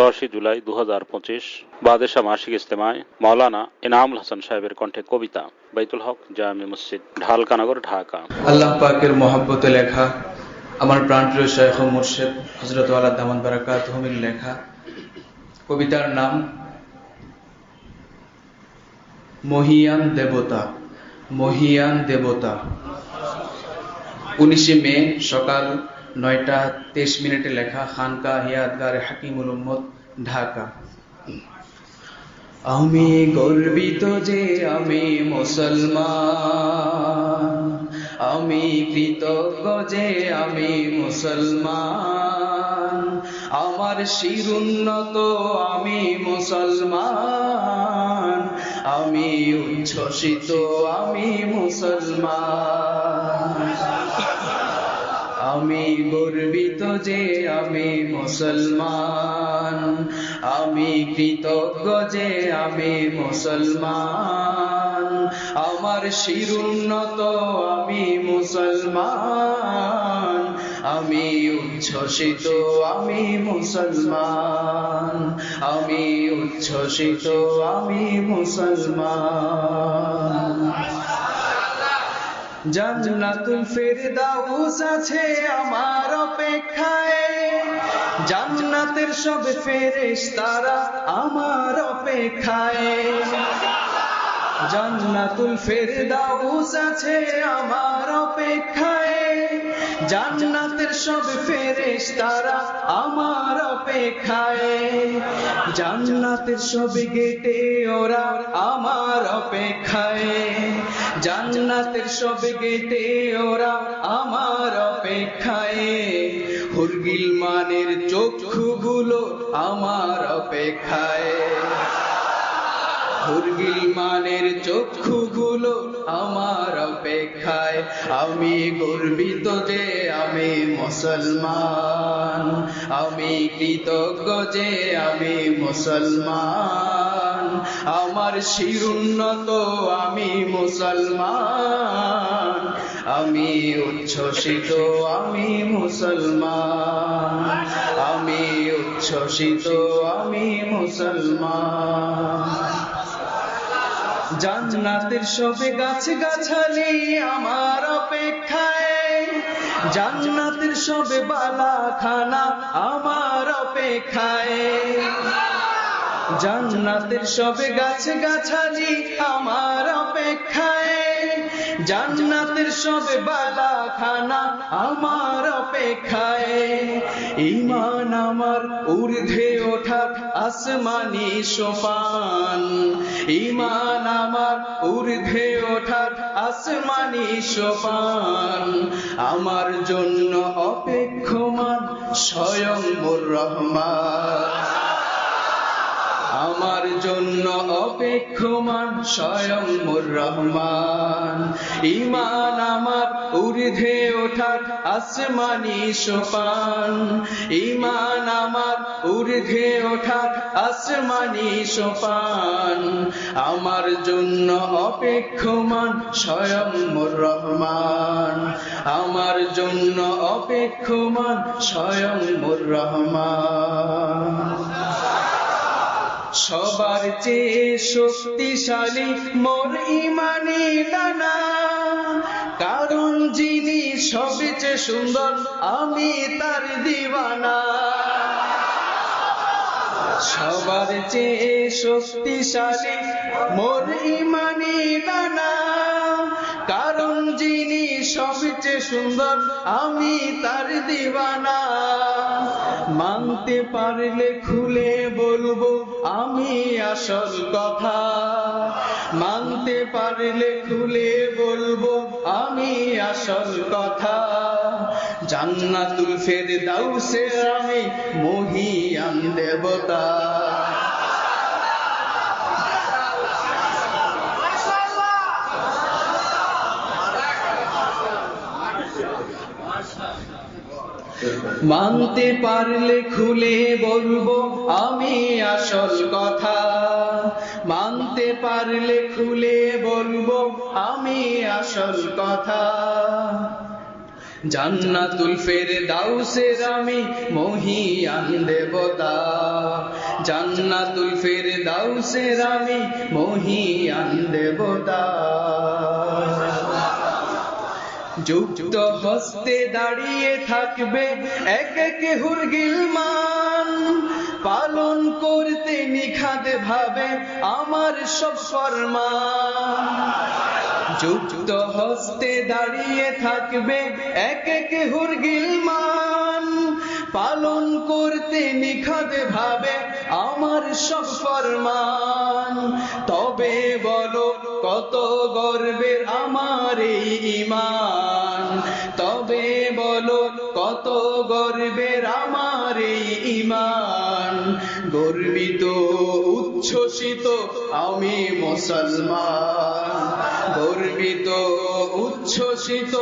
দশই জুলাই দু হাজার পঁচিশ, বাদেশা মাসিক ইস্তেমায় মাওলানা ইনামুল হাসান সাহেবের কণ্ঠে কবিতা। বাইতুল হক, জামি মসজিদ, ঢালকানগর, ঢাকা। আল্লাহ পাকের মহাব্বতে লেখা, আমার প্রাণপ্রিয় শেখ মুর্শেদ হজরত আল্লাহ দামান বারাকাত হুমির লেখা। কবিতার নাম, মহিয়ান দেবতা মহিয়ান দেবতা। উনিশে মে সকাল নয়টা তেইশ মিনিটে লেখা, খানকা, হিয়াদগার, হাকিমুল উম্মদ ঢাকা। আমি গর্বিত যে আমি মুসলমান। আমি কৃতজ্ঞ যে আমি মুসলমান। আমার শিরুন্নত আমি মুসলমান। আমি উচ্ছ্বসিত আমি মুসলমান। আমি গর্বিত যে আমি মুসলমান। আমি কৃতজ্ঞ যে আমি মুসলমান। আমার শিরুন্নত আমি মুসলমান। আমি উচ্ছ্বসিত আমি মুসলমান। আমি উচ্ছ্বসিত আমি মুসলমান। জান্নাতুল ফেরদাউস আছে আমার অপেক্ষায়। জান্নাতের সব ফেরেশতারা আমার অপেক্ষায়। জান্নাতুল ফেরদাউস আছে আমার অপেক্ষায়। জান্নাতের সব ফেরেশতারা আমার অপেক্ষায়। জান্নাতের সব গেটে ওরা আমার অপেক্ষায়। জান্নাতের সব গেটে ওরা আমার অপেক্ষায়। হুরগিল মানের চক্ষুগুলো আমার অপেক্ষায়। হুরগিল মানের চক্ষুগুলো আমার অপেক্ষায় আমি গর্বিত যে আমি মুসলমান। আমি কৃতজ্ঞ যে আমি মুসলমান। আমার শিরুন্নত আমি মুসলমান। আমি উচ্ছ্বসিত আমি মুসলমান। আমি উচ্ছ্বসিত আমি মুসলমান। জান্নাতের সবে গাছ গাছালি আমার অপেক্ষায়। জান্নাতের সবে বালা খানা আমার অপেক্ষায়। জান্নাতের সবে গাছ গাছালি আমার অপেক্ষায়। জান্নাতের সবে বালাখানা আমার অপেক্ষায়। ইমান আমার ঊর্ধ্বে ওঠা আসমানি সোপান। ইমান আমার ঊর্ধ্বে ওঠা আসমানি সোপান। আমার জন্য অপেক্ষমান স্বয়ং রহমান। আমার জন্য অপেক্ষমান স্বয়ং রহমান। ইমান আমার ঊর্ধ্বে ওঠার আসমানি সোপান। ইমান আমার ঊর্ধ্বে ওঠার আসমানি সোপান। আমার জন্য অপেক্ষমান স্বয়ং রহমান। আমার জন্য অপেক্ষমান স্বয়ং রহমান। সবার চেয়ে শক্তিশালী মোর ইমানি ডানা কারণ যিনি সবচেয়ে সুন্দর, আমি তার দিবানা সবার চেয়ে শক্তিশালী মোর ইমানি ডানা কারণ যিনি সবচেয়ে সুন্দর, আমি তার দিবানা মানতে পারলে খুলে বলব আমি আসল কথা মানতে পারলে খুলে বলব, আমি আসল কথা। জান্নাতুল ফের দাউসে আমি মহিয়ান দেবতা। মানতে পারলে খুলে বলব, আমি আসল কথা। মানতে পারলে খুলে বলব, আমি আসল কথা। জান্নাতুল ফেরদাউসের আমি মহিয়ান দেবতা। জান্নাতুল ফেরদাউসের আমি মহিয়ান দেবতা। যুক্ত হস্তে দাঁড়িয়ে থাকবে এক এক হুরগিলমান পালন করতে নিখাদ ভাবে আমার সব ফরমান যুক্ত হস্তে দাঁড়িয়ে থাকবে এক এক হুরগিলমান পালন করতে নিখাদ ভাবে আমার সব ফরমান তবে বলো কত গর্বের আমার এই ইমান গর্বিত উচ্ছ্বসিত আমি মুসলমান। গর্বিত উচ্ছ্বসিত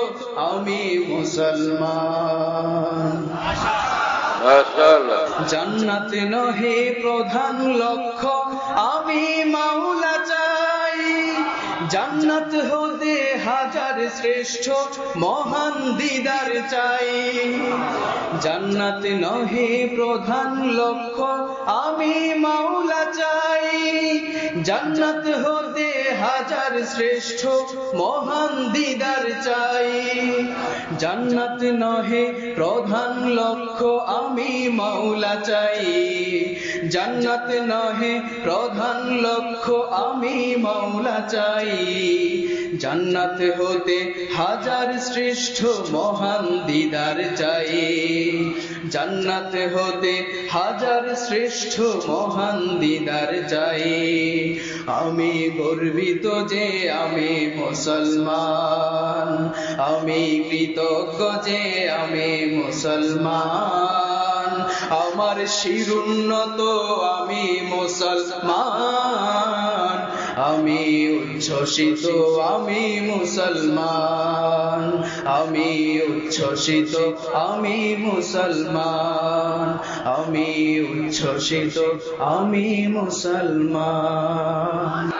আমি মুসলমান। জান্নাতে নহে প্রধান লক্ষ্য জান্নাত হতে হাজার শ্রেষ্ঠ মহান দিদার চাই। জান্নাত নহে প্রধান লক্ষ্য, আমি মাওলা চাই। জান্নাত হতে হাজার শ্রেষ্ঠ মহান দিদার চাই। জান্নাত নহে প্রধান লক্ষ্য, আমি মাওলা চাই। জান্নাত নহে প্রধান লক্ষ্য আমি মাওলা চাই। জান্নাত হতে হাজার শ্রেষ্ঠ মহান দিদার চাই। জান্নাত হতে হাজার শ্রেষ্ঠ মহান দিদার চাই। আমি গর্বিত যে আমি মুসলমান। আমি কৃতজ্ঞ যে আমি মুসলমান। আমার শিরুন্নত, আমি মুসলমান। আমি উচ্ছ্বসিত, আমি মুসলমান। আমি উচ্ছ্বসিত, আমি মুসলমান। আমি উচ্ছ্বসিত, আমি মুসলমান।